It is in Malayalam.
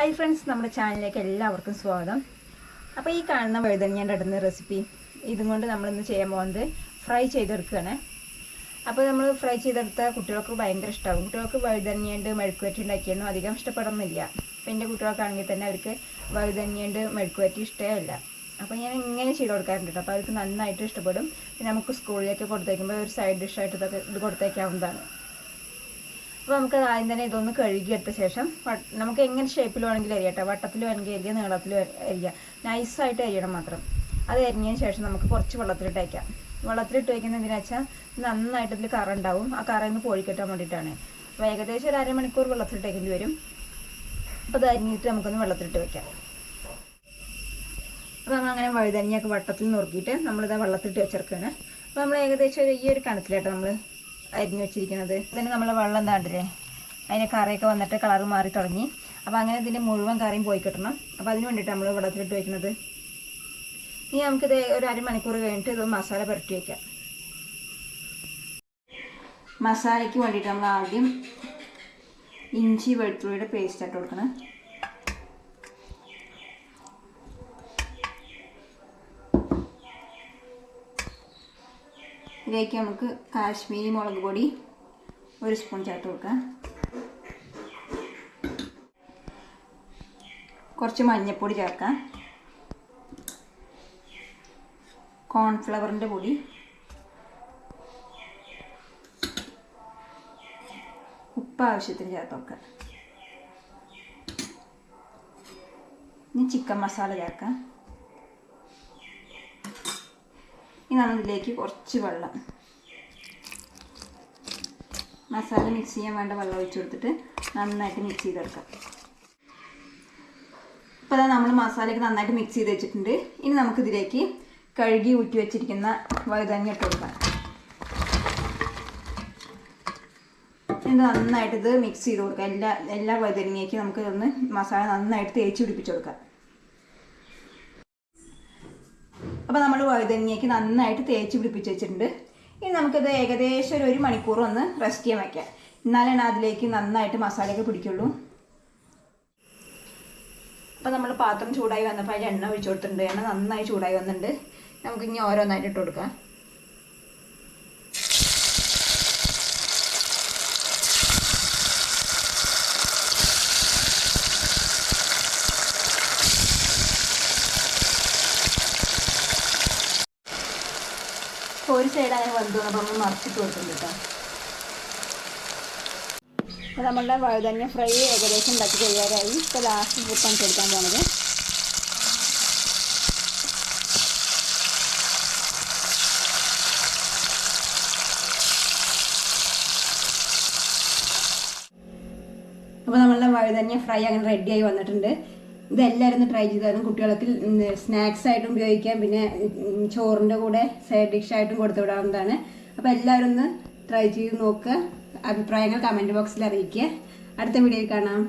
ഹായ് ഫ്രണ്ട്സ് നമ്മുടെ ചാനലിലേക്ക് എല്ലാവർക്കും സ്വാഗതം. അപ്പോൾ ഈ കാണുന്ന വഴുതനങ്ങയുടെ അടുന്ന റെസിപ്പി ഇതും കൊണ്ട് നമ്മളിന്ന് ചെയ്യാൻ പോകുന്നത് ഫ്രൈ ചെയ്തെടുക്കുകയാണ്. അപ്പോൾ നമ്മൾ ഫ്രൈ ചെയ്തെടുത്ത കുട്ടികൾക്ക് ഭയങ്കര ഇഷ്ടമാകും കുട്ടികൾക്ക് വഴുതനങ്ങയുണ്ട് മെഴുക്കുവറ്റി ഉണ്ടാക്കിയൊന്നും അധികം ഇഷ്ടപ്പെടുന്നില്ല. അപ്പോൾ എന്റെ കുട്ടികൾക്കാണെങ്കിൽ തന്നെ അവർക്ക് വഴുതനങ്ങയുണ്ട് മെഴുക്കുവറ്റി ഇഷ്ടമല്ല അപ്പോൾ ഞാൻ ഇങ്ങനെ ചെയ്ത് കൊടുക്കാറുണ്ട് കേട്ടോ. അപ്പോൾ അവർക്ക് നന്നായിട്ട് ഇഷ്ടപ്പെടും. പിന്നെ നമുക്ക് സ്കൂളിലേക്ക് കൊടുത്തേക്കുമ്പോൾ ഒരു സൈഡ് ഡിഷായിട്ട് ഇതൊക്കെ ഇത് കൊടുത്തേക്കാവുന്നതാണ്. അപ്പോൾ നമുക്ക് ആദ്യം തന്നെ ഇതൊന്ന് കഴുകിയെടുത്ത ശേഷം നമുക്ക് എങ്ങനെ ഷേപ്പിൽ വേണമെങ്കിലും അരിയട്ടെ വട്ടത്തിലും വേണമെങ്കിൽ അരിയാ നീളത്തിൽ അരിയാം. നൈസായിട്ട് അരിയണം മാത്രം. അത് അരിഞ്ഞതിന് ശേഷം നമുക്ക് കുറച്ച് വെള്ളത്തിലിട്ട് വയ്ക്കാം വെള്ളത്തിലിട്ട് വയ്ക്കുന്നത് എന്തിനാ വെച്ചാൽ നന്നായിട്ട് ഇതിൽ കറ ഉണ്ടാവും. ആ കറയിൽ നിന്ന് കോഴി കിട്ടാൻ വേണ്ടിയിട്ടാണ്. അപ്പോൾ ഏകദേശം ഒരു അരമണിക്കൂർ വെള്ളത്തിലിട്ട് വയ്ക്കേണ്ടി വരും. അപ്പോൾ അത് അരിഞ്ഞിട്ട് നമുക്കൊന്ന് വെള്ളത്തിലിട്ട് വയ്ക്കാം അപ്പോൾ നമ്മൾ അങ്ങനെ വഴുതനങ്ങയൊക്കെ വട്ടത്തിൽ നുറുക്കിയിട്ട് നമ്മളിത് വെള്ളത്തിലിട്ട് വെച്ചെടുക്കുകയാണ് അപ്പോൾ നമ്മൾ ഏകദേശം ഒരു ഈ ഒരു കണത്തിലായിട്ട് നമ്മൾ അരിഞ്ഞു വെച്ചിരിക്കുന്നത്. ഇതിന് നമ്മൾ വെള്ളം താണ്ടില്ലേ അതിന് കറിയൊക്കെ വന്നിട്ട് കളർ മാറി തുടങ്ങി. അപ്പോൾ അങ്ങനെ ഇതിന്റെ മുഴുവൻ കറിയും പോയി കിട്ടണം. അപ്പോൾ അതിന് വേണ്ടിയിട്ട് നമ്മൾ വെള്ളത്തിലിട്ട് വയ്ക്കുന്നത് ഇനി നമുക്കിത് ഒരു അരമണിക്കൂർ കഴിഞ്ഞിട്ട് ഇത് മസാല പുരട്ടി വയ്ക്കാം മസാലയ്ക്ക് വേണ്ടിയിട്ട് നമ്മൾ ആദ്യം ഇഞ്ചി വെളുത്തുള്ളിയുടെ പേസ്റ്റ് ആയിട്ട് കൊടുക്കണം. ഇതിലേക്ക് നമുക്ക് കാശ്മീരി മുളക് പൊടി ഒരു സ്പൂൺ ചേർത്ത് കൊടുക്കാം. കുറച്ച് മഞ്ഞൾപ്പൊടി ചേർക്കാം. കോൺഫ്ലവറിന്റെ പൊടി. ഉപ്പ് ആവശ്യത്തിന് ചേർത്ത് വെക്കാം ഇനി ചിക്കൻ മസാല ചേർക്കാം. ഇനി നമ്മളിതിലേക്ക് കുറച്ച് വെള്ളം. മസാല മിക്സ് ചെയ്യാൻ വേണ്ട വെള്ളം ഒഴിച്ചു കൊടുത്തിട്ട് നന്നായിട്ട് മിക്സ് ചെയ്തെടുക്കാം. ഇപ്പോൾ അതാ നമ്മൾ മസാലയൊക്കെ നന്നായിട്ട് മിക്സ് ചെയ്ത് വെച്ചിട്ടുണ്ട്. ഇനി നമുക്കിതിലേക്ക് കഴുകി ഊറ്റി വെച്ചിരിക്കുന്ന വഴുതനങ്ങ ഇട്ട് കൊടുക്കാം. ഇത് നന്നായിട്ട് ഇത് മിക്സ് ചെയ്ത് കൊടുക്കാം. എല്ലാ എല്ലാ വഴുതനങ്ങയ്ക്കും നമുക്ക് ഒന്ന് മസാല നന്നായിട്ട് തേച്ച് പിടിപ്പിച്ച് കൊടുക്കാം. അപ്പോൾ നമ്മൾ വഴുതനങ്ങയ്ക്ക് നന്നായിട്ട് തേച്ച് പിടിപ്പിച്ച് വെച്ചിട്ടുണ്ട്. ഇനി നമുക്കിത് ഏകദേശം ഒരു ഒരു മണിക്കൂർ ഒന്ന് റെസ്റ്റ് ചെയ്യാൻ വയ്ക്കാം എന്നാലാണ് അതിലേക്ക് നന്നായിട്ട് മസാലയൊക്കെ പിടിക്കുള്ളൂ. അപ്പോൾ നമ്മൾ പാത്രം ചൂടായി വന്നപ്പോൾ അതിൽ എണ്ണ ഒഴിച്ചു കൊടുത്തിട്ടുണ്ട്. എണ്ണ നന്നായി ചൂടായി വന്നിട്ടുണ്ട്. നമുക്ക് ഇനി ഓരോന്നായിട്ട് ഇട്ട് കൊടുക്കാം. അപ്പോൾ ഒരു സൈഡ് അങ്ങനെ വന്നു അപ്പോൾ നമ്മൾ മറിച്ചിട്ട് കൊടുക്കുന്നുണ്ട് കേട്ടോ അപ്പോൾ നമ്മളുടെ വഴുതന്യ ഫ്രൈ ഏകദേശം ഉണ്ടാക്കി കഴിയാറായി ഇപ്പൊ ലാസ്റ്റ് പൂപ്പാണ് കൊടുക്കാൻ പോണത്. അപ്പോൾ നമ്മളുടെ വഴുതന്യ ഫ്രൈ അങ്ങനെ റെഡിയായി വന്നിട്ടുണ്ട്. ഇതെല്ലാവരും ഒന്ന് ട്രൈ ചെയ്തായിരുന്നു. കുട്ടികൾക്ക് സ്നാക്സ് ആയിട്ടും ഉപയോഗിക്കാം. പിന്നെ ചോറിന്റെ കൂടെ സൈഡ് ഡിഷ് ആയിട്ടും കൊടുത്തു വിടാവുന്നതാണ്. അപ്പോൾ എല്ലാവരും ഒന്ന് ട്രൈ ചെയ്ത് നോക്കുക അഭിപ്രായങ്ങൾ കമന്റ് ബോക്സിൽ അറിയിക്കുക. അടുത്ത വീഡിയോയിൽ കാണാം.